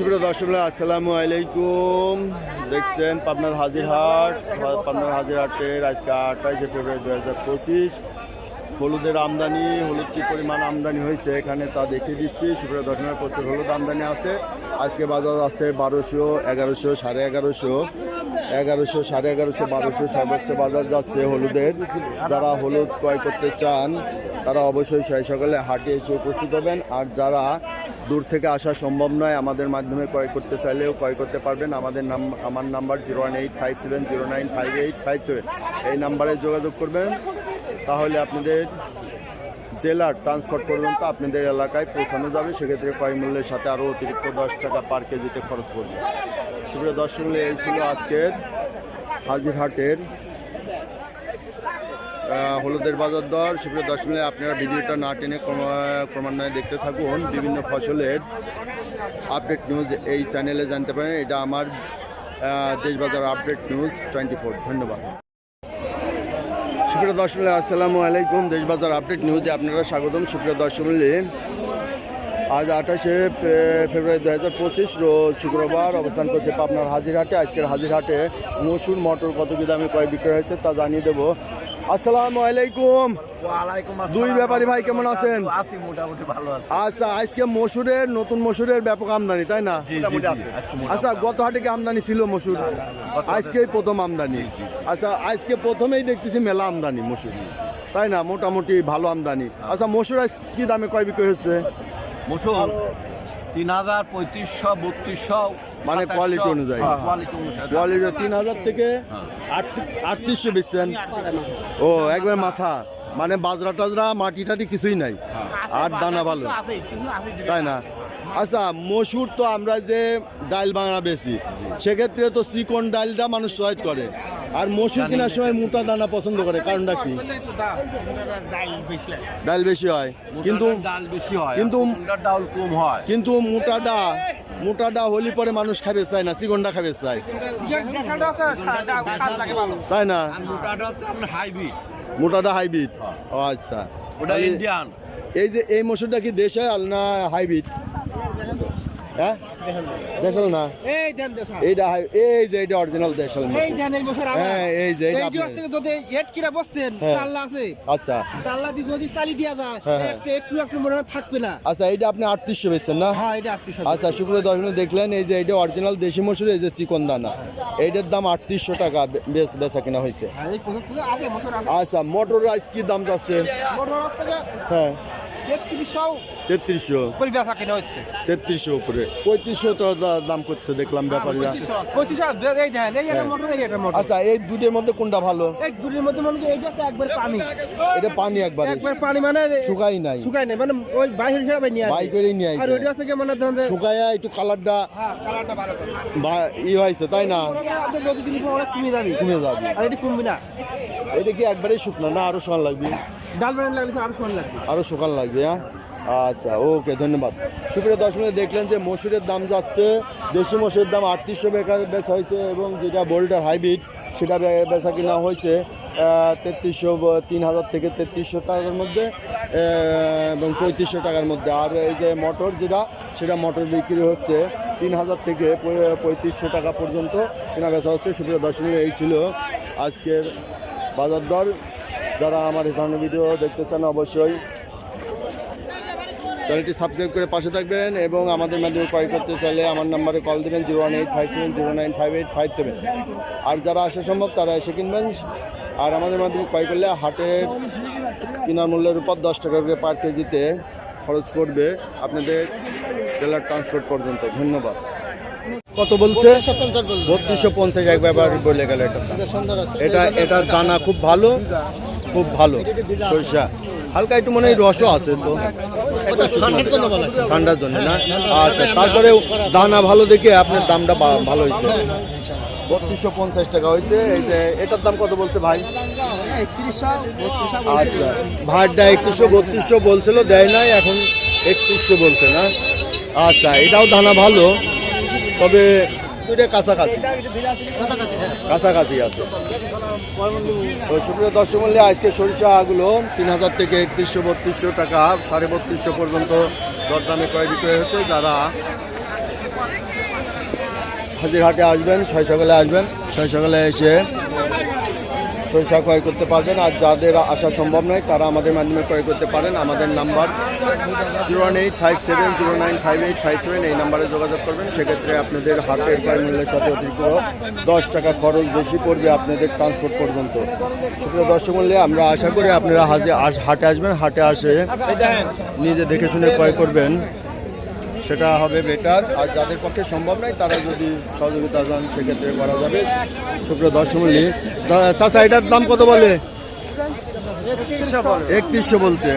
সুপ্রিয় দর্শক আসসালামু আলাইকুম। দেখছেন পাবনার হাজিরহাট, পাবনার হাজিরহাটের আজকে আঠাইশে ফেব্রুয়ারি দু হাজার পঁচিশ। হলুদের আমদানি, হলুদ কী পরিমাণ আমদানি হয়েছে এখানে তা দেখিয়ে দিচ্ছি। সুপ্রিয় দর্শনের প্রচুর হলুদ আমদানি আছে। আজকে বাজার আছে বারোশো এগারোশো, সাড়ে এগারোশো। এগারোশো, সাড়ে এগারোশো, বারোশো সর্বোচ্চ বাজার যাচ্ছে হলুদের। যারা হলুদ ক্রয় করতে চান, তারা অবশ্যই সকালে হাটে এসে উপস্থিত হবেন। আর যারা দূর থেকে আসা সম্ভব নয়। আমাদের মাধ্যমে ক্রয় করতে চাইলেও ক্রয় করতে পারবেন। আমাদের নাম, আমার number zero one eight five seven zero nine five eight five seven এই নাম্বারে যোগাযোগ করবেন। তাহলে আপনাদের জেলার ট্রান্সপোর্ট পর্যন্ত আপনাদের এলাকায় পৌঁছানো যাবে। সেক্ষেত্রে ক্রয় মূল্যের সাথে আরও অতিরিক্ত দশ টাকা পার কেজিতে খরচ পড়বে। সুপ্রিয় দর্শক, এই ছিল আজকের হাজিরহাটের হলুদের বাজার দর সুপ্রিয় দর্শক আপনারা ভিডিওটা না টেনে ক্রমা- ক্রমান্বয়ে দেখতে থাকুন। বিভিন্ন ফসলের আপডেট নিউজ এই চ্যানেলে জানতে পারেন। এটা আমার আহ, Deshbazar update news twenty four ধন্যবাদ। সুপ্রিয় দর্শক আসসালামু আলাইকুম। দেশবাজার আপডেট নিউজে আপনারা স্বাগতম। সুপ্রিয় দর্শক আজ আঠাশে ফেব্রুয়ারি দু হাজার পঁচিশ রোজ শুক্রবার অবস্থান করছে পাবনার হাজিরহাটে। আজকের হাজিরহাটে মসুর মটর কত কি দামে কয় বিক্রয় হয়েছে তা জানিয়ে দেবো। আসসালামু আলাইকুম। দুই ব্যাপারী ভাই কেমন আছেন? আছি মোটামুটি ভালো আছি। আচ্ছা আজকে মসুরের নতুন মসুরের ব্যাপক আমদানি তাই না। আচ্ছা গত হাটে আমদানি ছিল মসুর? আজকেই প্রথম আমদানি। আচ্ছা আজকে প্রথমেই দেখতেছি মেলা আমদানি মসুর। তাই না? মোটামুটি ভালো আমদানি। আচ্ছা মসুর আজ কি দামে কয় বিক্রয় হচ্ছে? মুসুর তিন হাজার পঁয়ত্রিশশো বত্রিশশো মানে কোয়ালিটি অনুযায়ী। কোয়ালিটি তিন হাজার থেকে আটত্রিশশো বেচছেন। ও একবার মাথা। মানে বাজরা টাজরা মাটি টাটি কিছুই নাই। আর দানা ভালো। তাই না? আচ্ছা মসুর তো আমরা যে ডাল বাংলা বেশি সেক্ষেত্রে তো চিকন ডালটা মানুষ চয়েস করে। আর মসুর কেনার সময় মোটা দানা পছন্দ করে কারণটা কি? ডাল বেশি হয়। কিন্তু ডাল বেশি হয়। কিন্তু- ডাল কম হয়। কিন্তু মোটাটা মোটাটা হলি পরে মানুষ খাবে চায় না চিকনটা খাবে চায়। তাই না? মোটা মোটাটা হাইব্রিড। ও আচ্ছা। ওটা ইন্ডিয়ান এই যে এই মসুরটা কি দেশে না হাইব্রিড? হ্যাঁ? দেশাল না? এইটা এই যে এটা অরিজিনাল দেশাল হ্যাঁ এই যে। হ্যাঁ। আচ্ছা। হ্যাঁ। থাকবে না। আচ্ছা এইটা আপনি আটত্রিশশো বেচছেন না? হ্যাঁ এটা আচ্ছা শুক্র দর্শনে দেখলেন এই যে এটা অরিজিনাল দেশি মসুর এই যে চিকন দানা। এইটার দাম আটত্রিশশো টাকা বেচ- কিনা হয়েছে। আচ্ছা মোটর রাইস কি দাম যাচ্ছে? হ্যাঁ। তেত্রিশশো করে উপরে পঁয়ত্রিশশো দা- দাম করছে দেখলাম ব্যাপারীরা। আচ্ছা এই দুটোর মধ্যে কোনটা ভালো? এই দুটির মধ্যে মনে করি এইটা তো একবার পানি। এটা পানি একবারে। একবার পানি মানে শুকাই নাই। শুকায় নাই মানে ওই বাইরের হিসাবে নিয়ে করেই নিয়ে আর ওইটা থেকে মানে ধরেন শুকায়া একটু কালারটা হ্যাঁ কালারটা ভালো বা- ই হয়েছে তাই না? কমে যাবে। কমে যাবে। আর এটি কমবে না। এটা কি একবারেই শুকনো না আরও সকাল লাগবে? আরও সময় লাগবে। আরও সকাল লাগবে হ্যাঁ? আচ্ছা ওকে, ধন্যবাদ। সুপ্রিয় দর্শক দেখলেন যে মসুরের দাম যাচ্ছে। দেশি মসুরের দাম আটত্রিশশো বেচা হয়েছে এবং যেটা বোল্ডার হাইব্রিড, সেটা বেচা কিনা হয়েছে তেত্রিশশো তিন হাজার থেকে তেত্রিশশো টাকার মধ্যে এবং পঁয়ত্রিশশো টাকার মধ্যে। আর এই যে মটর যেটা, সেটা মটর বিক্রি হচ্ছে তিন হাজার থেকে পঁয়ত্রিশশো টাকা পর্যন্ত কেনা বেচা হচ্ছে। সুপ্রিয় দর্শক, এই ছিল আজকের বাজার দর। যারা আমার এই ধরনের ভিডিও দেখতে চান অবশ্যই চ্যানেলটি সাবস্ক্রাইব করে পাশে থাকবেন এবং আমাদের মাধ্যমে ক্রয় করতে চাইলে আমার নাম্বারে কল দেবেন zero one eight five seven zero nine five eight five seven আর যারা আসা সম্ভব তারা এসে কিনবেন। আর আমাদের মাধ্যমে ক্রয় করলে হাটের কেনার মূল্যের উপর দশ টাকা করে পার কেজিতে খরচ পড়বে আপনাদের জেলার ট্রান্সপোর্ট পর্যন্ত। ধন্যবাদ। কত বলছে? বত্রিশশো পঞ্চাশ এক ব্যাপার বলে গেল এটা। এটা এটা দানা খুব ভালো। খুব ভালো সরিষা। হালকা একটু মনে হয় রসও আছে তো। ঠান্ডার জন্য না? আচ্ছা তারপরে দানা ভালো দেখে আপনার দামটা ভালো হয়েছে। বত্রিশশো পঞ্চাশ টাকা হয়েছে। এই যে এটার দাম কত বলছে ভাই? আচ্ছা ভাড়টা একত্রিশশো বত্রিশশো বলছিল দেয় নাই এখন একত্রিশশো বলছে না? আচ্ছা এটাও দানা ভালো তবে দুইটা কাছাকাছি। কাছাকাছি আছে। তো সুপ্রিয় দর্শক মূল্যে আজকে সরিষাগুলো তিন হাজার থেকে একত্রিশশো বত্রিশশো টাকা, সাড়ে বত্রিশশো পর্যন্ত দরদামে ক্রয় বিক্রয় হচ্ছে। যারা হাজিরহাটে আসবেন, ছয় সকালে আসবেন, ছয় সকালে এসে সরিষা ক্রয় করতে পারবেন। আর যাদের আসা সম্ভব নয়, তারা আমাদের মাধ্যমে ক্রয় করতে পারেন। আমাদের number zero one eight five seven zero nine five eight five seven এই নাম্বারে যোগাযোগ করবেন। সেক্ষেত্রে আপনাদের হাটের ক্রয় মূল্যের সাথে অতিরিক্ত দশ টাকা খরচ বেশি পড়বে আপনাদের ট্রান্সপোর্ট পর্যন্ত। সুপ্রিয় দর্শক মূল্যে আমরা আশা করি আপনারা হাজে হাটে আসবেন। হাটে আসে নিজে দেখে শুনে ক্রয় করবেন। সেটা হবে বেটার আর যাদের পক্ষে সম্ভব নয়, তারা যদি সহযোগিতা যান সেক্ষেত্রে করা যাবে। সুপ্রিয় দর্শক চাচা, এটার দাম কত বলে? একত্রিশশো বলছে।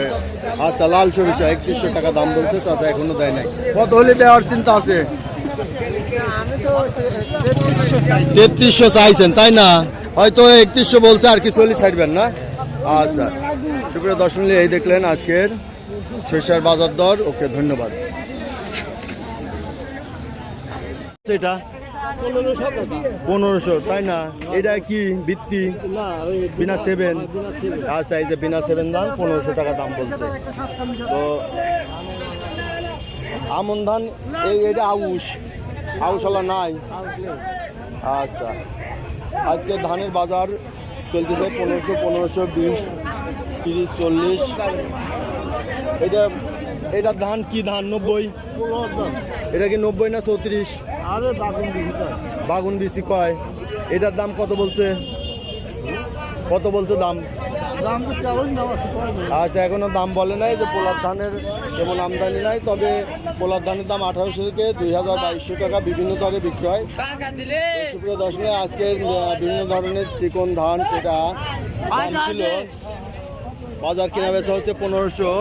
আচ্ছা লাল সরিষা, একত্রিশশো টাকা দাম বলছে, চাচা এখনও দেয় নাই। কত হলে দেওয়ার চিন্তা আছে? তেত্রিশশো চাইছেন, তাই না? হয়তো একত্রিশশো বলছে, আর কি চল্লিশ ছাড়বেন না? আচ্ছা। সুপ্রিয় মূল্যে এই দেখলেন আজকের সরিষার বাজার দর। ওকে, ধন্যবাদ। এটা পনেরোশো, তাই না? এটা কি ভিত্তি? বিনা সেভেন আচ্ছা এই যে বিনা সেভেন দাম, পনেরোশো টাকা দাম বলছে। তো আমন ধান, এই এটা আউশ। আউশালা নাই? আচ্ছা। আজকে ধানের বাজার চলতেছে পনেরোশো পনেরোশো বিশ, তিরিশ, চল্লিশ। এটা এটা ধান কি ধান? নব্বই। এটা কি নব্বই না চৌত্রিশ বাগুন বিসি কয়? এটার দাম কত বলছে? কত বলছে দাম? আচ্ছা এখনও দাম বলে নাই যে পোলার ধানের তেমন আমদানি নাই তবে পোলার ধানের দাম আঠারোশো থেকে দুই হাজার বাইশশো টাকা বিভিন্ন দরে বিক্রি হয় সুপ্রিয় দশমে আজকের বিভিন্ন ধরনের চিকন ধান সেটা দাম ছিল। বাজার কেনা বেচা হচ্ছে পনেরোশো।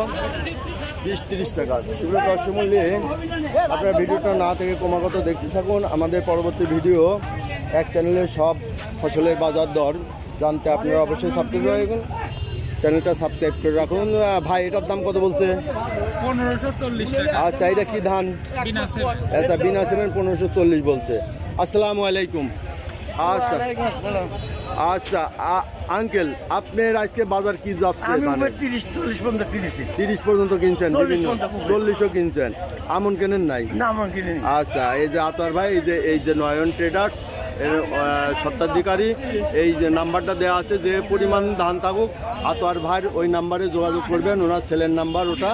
বিশ তিরিশ টাকা। সুপ্রিয় দর্শক মূল্যে আপনার ভিডিওটা না থেকে ক্রমাগত দেখতে থাকুন। আমাদের পরবর্তী ভিডিও এক চ্যানেলে সব ফসলের বাজার দর জানতে আপনারা অবশ্যই সাবস্ক্রাইব রাখুন চ্যানেলটা সাবস্ক্রাইব করে রাখুন। ভাই এটার দাম কত বলছে? পনেরোশো চল্লিশ আচ্ছা এটা কি ধান? আচ্ছা বিনা সেভেন পনেরোশো চল্লিশ বলছে। আসসালামু আলাইকুম। আচ্ছা। আচ্ছা আঙ্কেল আপনার আজকে বাজার কি যাচ্ছে তিরিশ চল্লিশ পর্যন্ত কিনেছি। তিরিশ পর্যন্ত কিনছেন বিভিন্ন চল্লিশও কিনছেন। আমন কেনেন নাই? না আমার কিনে আচ্ছা এই যে আতর ভাই এই যে এই যে নয়ন ট্রেডার্স এর আহ, স্বত্বাধিকারী এই যে নাম্বারটা দেওয়া আছে যে পরিমাণ ধান থাকুক আতোয়ার ভাইয়ের ওই নাম্বারে যোগাযোগ করবেন ওনার ছেলের নাম্বার ওটা।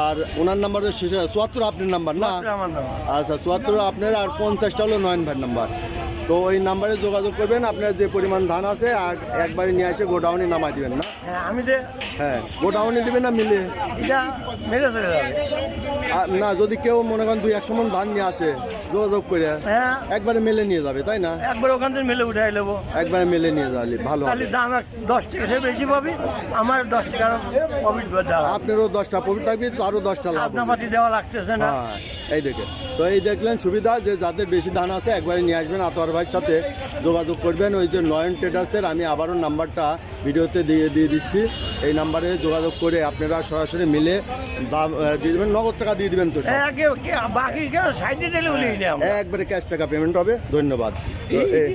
আর ওনার নাম্বারের শেষে চুয়াত্তর আপনার নাম্বার না? আচ্ছা চুয়াত্তর আপনার আর পঞ্চাশটা হলো নয়ন ভাইয়ের নাম্বার। তো ওই নাম্বারে যোগাযোগ করবেন আপনার যে পরিমাণ ধান আছে আর একবারে নিয়ে এসে গোডাউনে নামাই দিবেন না। হ্যাঁ আমি যে হ্যাঁ গোডাউনে দিবেন না মিলে। না যদি কেউ মনে করেন দুই একশো মন ধান নিয়ে আসে যোগাযোগ করে হ্যাঁ। একবারে মেলে নিয়ে যাবে তাই না? একবার ওখান থেকে মেলে উঠাই নেব। একবারে মেলে নিয়ে যাবে ভালো তাহলে দাম দশ টাকা সে বেশি পাবি আমার দশ টাকা প্রফিট আপনারও দশটা প্রফিট থাকবে আরও দশটা লাভ। আপনাপাতি দেওয়া লাগতেছে না। হ্যাঁ এই দেখে তো এই দেখলেন সুবিধা যে যাদের বেশি ধান আছে একবারে নিয়ে আসবেন। আতোয়ার ভাইয়ের সাথে যোগাযোগ করবেন। ওই যে নয়ন ট্রেডার্সের আমি আবারও নাম্বারটা ভিডিওতে দিয়ে দিয়ে দিচ্ছি। এই নাম্বারে যোগাযোগ করে আপনারা সরাসরি মিলে দাম দিয়ে দেবেন। নগদ টাকা দিয়ে দিবেন তো। হ্যাঁ, কে- কে- একবারে ক্যাশ টাকা পেমেন্ট হবে। ধন্যবাদ। এ-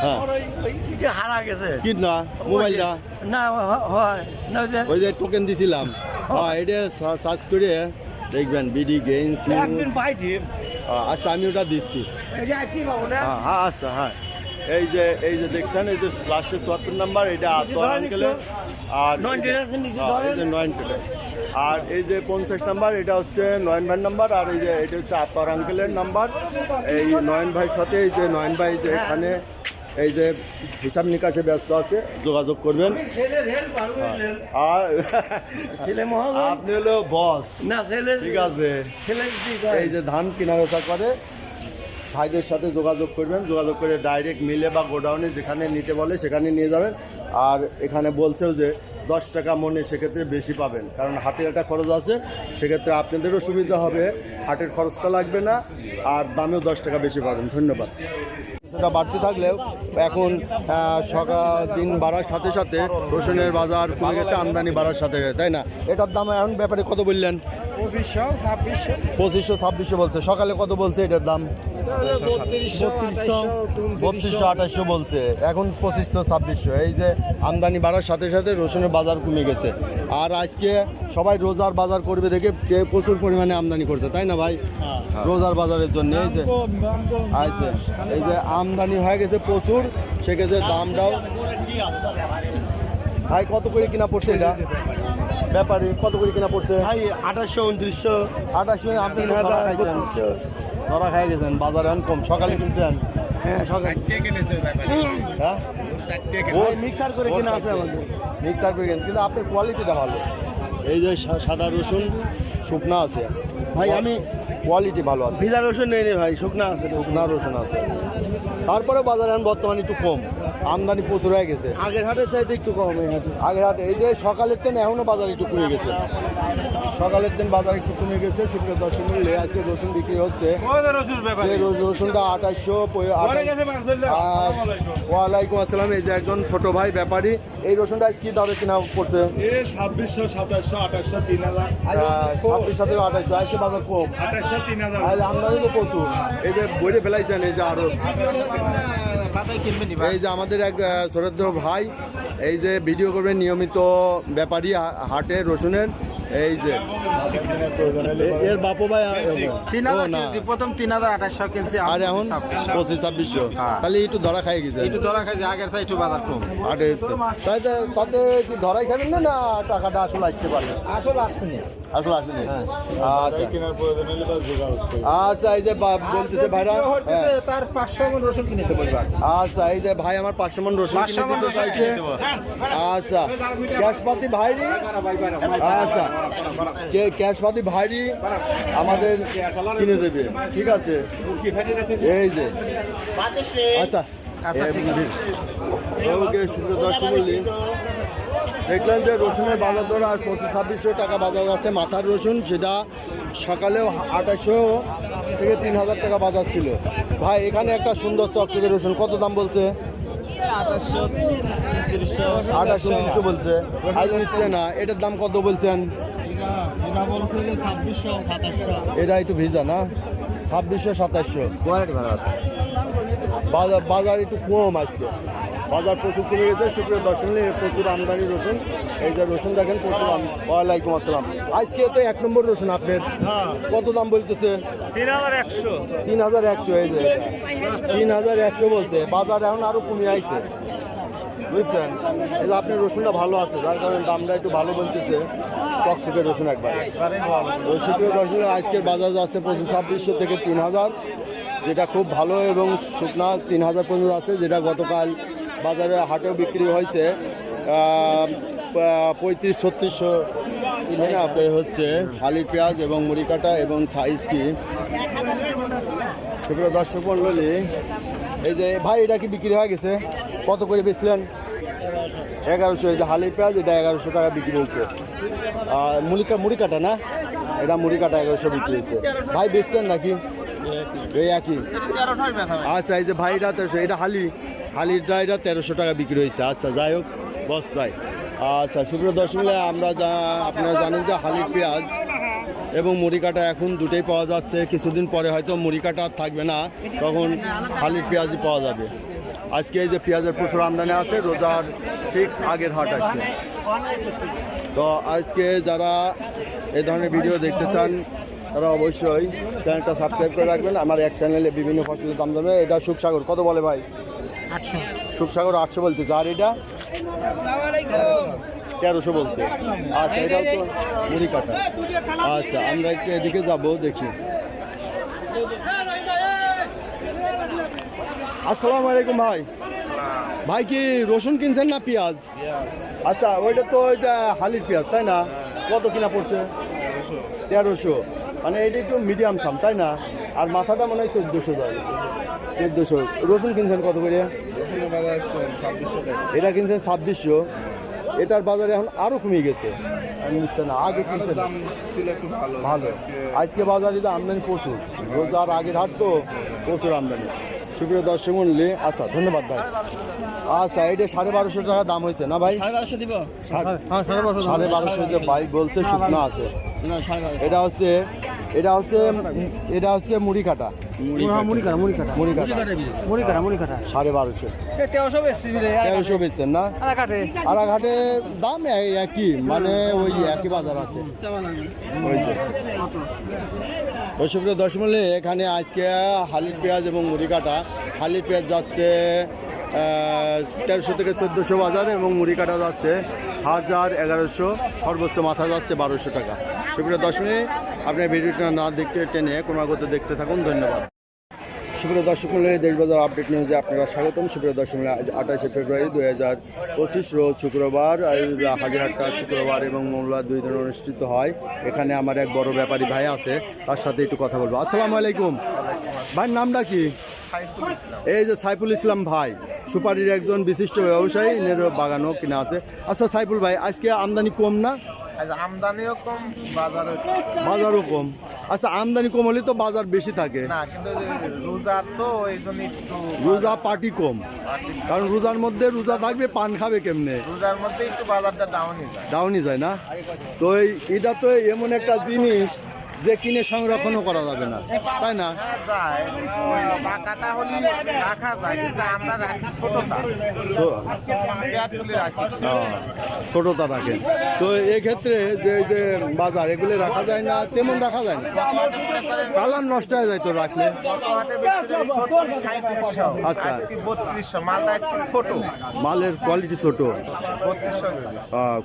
হ্যাঁ। হারা গেছে? কি না মোবাইলটা। না হয়। ওই যে- টোকেন দিছিলাম। হ্যাঁ এটা সার্চ করে দেখবেন বিডি গেইন পাইছি। আচ্ছা আমি ওটা দিচ্ছি। হ্যাঁ হ্যাঁ আচ্ছা হ্যাঁ। এই যে এই যে দেখছেন এই যে লাস্টে চুয়াত্তর নাম্বার এটা আঙ্কেলের আর এই যে- হ্যাঁ, নয়ন টেরাস। আর এই যে পঞ্চাশ নাম্বার এটা হচ্ছে নয়ন ভাইয়ের নাম্বার আর এই যে এটা হচ্ছে আতর আঙ্কেলের নাম্বার এই নয়ন ভাইয়ের সাথে এই যে নয়ন ভাই যে এখানে এই যে হিসাব নিকাশে ব্যস্ত আছে যোগাযোগ করবেন। আর ছেলে আপনি হলো বস না ঠিক আছে। এই যে ধান কেনা বেচা করে ভাইদের সাথে যোগাযোগ করবেন, যোগাযোগ করে ডাইরেক্ট মিলে বা গোডাউনে যেখানে নিতে বলে সেখানে নিয়ে যাবেন। আর এখানে বলছেও যে দশ টাকা মনে সেক্ষেত্রে বেশি পাবেন, কারণ হাটের একটা খরচ আছে, সেক্ষেত্রে আপনাদেরও সুবিধা হবে, হাটের খরচটা লাগবে না, আর দামেও দশ টাকা বেশি পাবেন। ধন্যবাদ। কিছুটা বাড়তে থাকলেও এখন সকাল দিন বাড়ার সাথে সাথে রসুনের বাজার কমে গেছে আমদানি বাড়ার সাথে সাথে তাই না? এটার দাম এখন ব্যাপারে কত বললেন? পঁচিশশো ছাব্বিশশো। বলছে। সকালে কত বলছে এটার দাম? বত্রিশশো আঠাশশো বলছে। এখন পঁচিশশো ছাব্বিশশো। এই যে আমদানি বাড়ার সাথে সাথে রসুনের বাজার কমে গেছে। আর আজকে সবাই রোজার বাজার করবে দেখে প্রচুর পরিমাণে আমদানি করছে তাই না ভাই? রোজার বাজারের জন্য এই যে আচ্ছা এই যে আমদানি হয়ে গেছে প্রচুর সেক্ষেত্রে দামটাও ভাই কত করে কিনা পড়ছে এটা? ব্যাপারে কত করে কিনা পড়ছে? ভাই আঠাশশো উনত্রিশশো। আঠাশশো আপনি তিন হাজার ধরা খাই গেছেন বাজারে এখন কম। সকালে কিনছেন? হ্যাঁ সকাল। হ্যাঁ? মিক্সার করে কিনা আছে আমাদের। মিক্সার করে। কিন্তু আপনার কোয়ালিটিটা ভালো। এই যে সাদা রসুন শুকনা আছে। ভাই আমি কোয়ালিটি ভালো আছে। ভিজা রসুন নেই রে ভাই শুকনা আছে শুকনা রসুন আছে। তারপরে বাজার এখন বর্তমানে একটু কম। আমদানি প্রচুর হয়ে গেছে। আগের হাটের চাইতে একটু কম এই হাটে। আগের হাটে এই যে সকালের তেন এখনও বাজার একটু কমে গেছে। সকালের দিন বাজার একটু কমে গেছে শুক্র দশম মূল্যে আজকে রসুন বিক্রি হচ্ছে। রসুনটা আঠাশশো ওয়ালাইকুম আসসালাম এই যে একজন ছোট ভাই ব্যাপারী। এই রসুনটা আজ কি দরে কিনা পড়ছে? ছাব্বিশশো সাতাশশো আঠাশশো তিন হাজার। ছাব্বিশ সাথে আঠাশশো আজকে বাজার কম। আঠাশশো তিন হাজার। আমদানি তো প্রচুর। এই যে বইরে ফেলাইছেন এই যে আরও। এই যে আমাদের এক ভাই এই যে ভিডিও করবেন নিয়মিত ব্যাপারী হা- হাটে রসুনের। এই যে এর বাপু ভাই তিন হাজার না। প্রথম তিন হাজার আঠাশশো কিনছি আর এখন পঁচিশ ছাব্বিশশো। তাহলে একটু ধরা খাই গেছে। একটু ধরা খাইছে আগের থেকে একটু বাজার কম। হাটে তাই তো- তাতে কি ধরাই খাবেন না না টাকাটা আসলে আসতে পারবে আসলে আসবে না আসলে আসবে না আচ্ছা। আচ্ছা এই যে বলতেছে ভাইরা হ্যাঁ। তার পাঁচশো মন রসুন কিনে দেবো আচ্ছা এই যে ভাই আমার পাঁচশো মন রসুন কিনে 500 মণ দিতে রসুন চাইছে আচ্ছা ভাইরি। আচ্ছা। ক্যাশপাতি ভাইরি আমাদের কিনে দেবে। ঠিক আছে? এই যে। আচ্ছা। আচ্ছা, ওকে দর্শক মণ্ডলী, দেখলেন যে রসুনের বাজার দর আজ পঁচিশ ছাব্বিশশো টাকা বাজার আছে। মাথার রসুন সেটা সকালেও আঠাশশো থেকে তিন হাজার টাকা বাজার ছিল। ভাই এখানে একটা সুন্দর চকচকে রসুন। কত দাম বলছে? আঠাশশো তিনশো বলছে। আজ নিচ্ছে না। এটার দাম কত বলছেন? এটা একটু ভিজা না? ছাব্বিশশো সাতাশশো। আছে। বাজার বাজার একটু কম আজকে। বাজার প্রচুর কমে গেছে শুক্র দর্শন প্রচুর আমদানি রসুন। এই যে রসুন দেখেন প্রচুর ওয়ালাইকুম আসসালাম। আজকে তো এক নম্বর রসুন আপনার। কত দাম বলতেছে? তিন হাজার একশো। তিন হাজার একশো এই যে তিন হাজার একশো বলছে। বাজার এখন আরও কমে আইছে। বুঝছেন? এই যে আপনার রসুনটা ভালো আছে যার কারণে দামটা একটু ভালো বলতেছে। চকচকে রসুন একবার। শুক্র দর্শন আজকের বাজার আছে পঁচিশ, ছাব্বিশশো থেকে তিন হাজার, যেটা খুব ভালো এবং শুকনা তিন হাজার পর্যন্ত আছে, যেটা গতকাল বাজারে হাটেও বিক্রি হয়েছে। পঁয়ত্রিশ, ছত্রিশশো আপনার হচ্ছে হালির পেঁয়াজ এবং মুড়ি কাটা এবং সাইজ কি? সুপ্রিয় দর্শক মণ্ডলী, এই যে ভাই, এটা কি বিক্রি হয়ে গেছে? কত করে বেচলেন? এগারোশো, এই যে হালির পেঁয়াজ, এটা এগারোশো টাকা বিক্রি হয়েছে। আর মুড়ি কা- মুড়ি কাটা না? এটা মুড়ি কাটা এগারোশো বিক্রি হয়েছে। ভাই, বেচছেন নাকি? এই একই। আচ্ছা এই যে ভাই এটা তেরোশো, এটা হালি। হালিটা, এটা তেরোশো টাকা বিক্রি হয়েছে। আচ্ছা যাই হোক বস্তায় আচ্ছা সুপ্রিয় দর্শক আমরা যা, আপনারা জানেন যে হালির পেঁয়াজ এবং মুড়ি কাটা এখন দুটোই পাওয়া যাচ্ছে। কিছুদিন পরে হয়তো মুড়ি কাটা থাকবে না, তখন হালির পেঁয়াজই পাওয়া যাবে। আজকে এই যে পেঁয়াজের প্রচুর আমদানি আছে রোজার ঠিক আগের হাট আজকে। তো আজকে যারা এই ধরনের ভিডিও দেখতে চান তারা অবশ্যই চ্যানেলটা সাবস্ক্রাইব করে রাখবেন। আমার এক চ্যানেলে বিভিন্ন ফসলের দাম দামে এটা সুখসাগর। কত বলে ভাই? আটশো। সুখসাগর আটশো বলতেছে। আর এটা? তেরোশো বলছে। আচ্ছা এটাও তো মুড়ি কাটা। আচ্ছা আমরা একটু এদিকে যাব দেখি। আসসালামু আলাইকুম ভাই। ভাই কি রসুন কিনছেন না পেঁয়াজ? আচ্ছা ওইটা তো ওই যে হালির পেঁয়াজ তাই না? কত কিনা পড়ছে? তেরোশো। মানে এটা একটু মিডিয়াম সাম তাই না? আর মাথাটা মনে হয় চোদ্দোশো যায় চোদ্দোশো। রসুন কিনছেন কত করে? এটা কিনছেন ছাব্বিশশো। এটার বাজারে এখন আরও কমে গেছে। নিচ্ছে না আগে কিনছে না। ভালো। আজকে বাজারে তো আমদানি প্রচুর। রোজার আগের হাট তো প্রচুর আমদানি। সুপ্রিয় দর্শক মন্ডলী আচ্ছা ধন্যবাদ ভাই। আচ্ছা এটা সাড়ে বারোশো টাকা দাম হয়েছে না ভাই? সাড়ে বারোশো সাড়ে সাড়ে বারোশো যে বাইক বলছে শুকনো আছে। এটা হচ্ছে এটা হচ্ছে এটা হচ্ছে মুড়ি কাটা মুড়ি কাটা মুড়ি কাটা মুড়ি কাটা মুড়ি কাটা মুড়ি কাটা সাড়ে বারোশো। তেরোশো বেচছেন না? দাম একই মানে ওই একই বাজার আছে। ওই যে। দর্শক দশমূল্যে এখানে আজকে হালির পেঁয়াজ এবং মুড়ি কাটা। হালির পেঁয়াজ যাচ্ছে তেরোশো থেকে চোদ্দোশো বাজার এবং মুড়ি কাটা যাচ্ছে হাজার এগারোশো, সর্বোচ্চ মাথা যাচ্ছে বারোশো টাকা। সুপ্রিয় মিনিট আপনার ভিডিওটা না দেখতে টেনে ক্রমাগত দেখতে থাকুন। ধন্যবাদ। সুপ্রিয় দর্শক মূল্যে দেশবাজার আপডেট নিউজে আপনারা স্বাগতম। সুপ্রিয় দর্শক মূল্যে আজ আঠাশে ফেব্রুয়ারি দু হাজার পঁচিশ রোজ শুক্রবার হাজিরহাটটা শুক্রবার এবং মঙ্গলবার দুই দিন অনুষ্ঠিত হয়। এখানে আমার এক বড় ব্যাপারী ভাই আছে, তার সাথে একটু কথা বলব। আসসালামু আলাইকুম। ভাইয়ের নামটা কি? এই যে সাইফুল ইসলাম ভাই, সুপারির একজন বিশিষ্ট ব্যবসায়ী বাগানও কিনা আছে। আচ্ছা সাইফুল ভাই, আজকে আমদানি কম না? আমদানিও কম বাজারে বাজারও কম। আচ্ছা আমদানি কম হলে তো বাজার বেশি থাকে। না কিন্তু রোজার তো এই জন্য একটু রোজা পার্টি কম। কারণ রোজার মধ্যে রোজা থাকবে পান খাবে কেমনে? রোজার মধ্যে একটু বাজারটা ডাউনই যায়। ডাউনই যায় না? তো এটা তো এমন একটা জিনিস যে কিনে সংরক্ষণও করা যাবে না। তাই না? হ্যাঁ রাখি ছোটটা তো- ক্ষেত্রে যে যে বাজার, এগুলো রাখা যায় না, তেমন রাখা যায় না। কালার নষ্ট হয়ে যায় তো রাখলে। আচ্ছা। মালের কোয়ালিটি ছোট।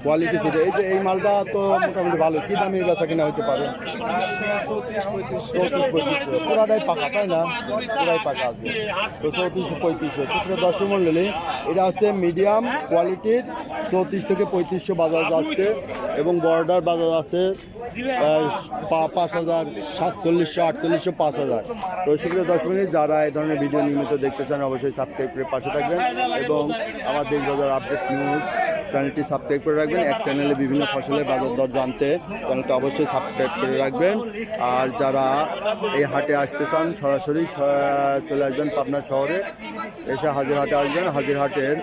কোয়ালিটি ছোট। এই যে এই মালটা তো মোটামুটি ভালো। কি দামে বেচা কিনা হতে পারে? চৌত্রিশ তাই না আছে তো চৌত্রিশশো পঁয়ত্রিশশো এটা হচ্ছে মিডিয়াম কোয়ালিটির চৌত্রিশ থেকে পঁয়ত্রিশশো বাজার যাচ্ছে এবং বর্ডার বাজার আছে পাঁচ হাজার সাতচল্লিশশো আটচল্লিশশো পাঁচ হাজার তো সেগুলো দর্শক যারা এই ধরনের ভিডিও নিয়মিত দেখতে চান অবশ্যই সাবস্ক্রাইব করে পাশে থাকবেন এবং আমার দেশ বাজার আপডেট নিউজ চ্যানেলটি সাবস্ক্রাইব করে রাখবেন। এক চ্যানেলে বিভিন্ন ফসলের বাজার দর জানতে চ্যানেলটা অবশ্যই সাবস্ক্রাইব করে রাখবেন। আর যারা এই হাটে আসতে চান, সরাসরি চলে আসবেন পাবনা শহরে। এসে হাজিরহাটে আসবেন। হাজিরহাটের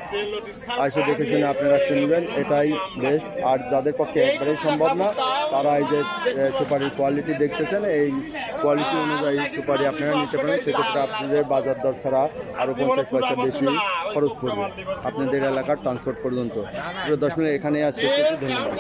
এসে দেখে শুনে আপনারা কিনবেন এটাই বেস্ট আর যাদের পক্ষে একবারেই সম্ভব না, তারা এই যে সুপারির কোয়ালিটি দেখতেছেন, এই কোয়ালিটি অনুযায়ী সুপারি আপনারা নিতে পারেন। সেক্ষেত্রে আপনাদের বাজার দর ছাড়া আরও পঞ্চাশ পয়সা বেশি খরচ পড়বে। আপনাদের এলাকার ট্রান্সপোর্ট পর্যন্ত। পুরো দশ মিনিট এখানে আসছে। ধন্যবাদ।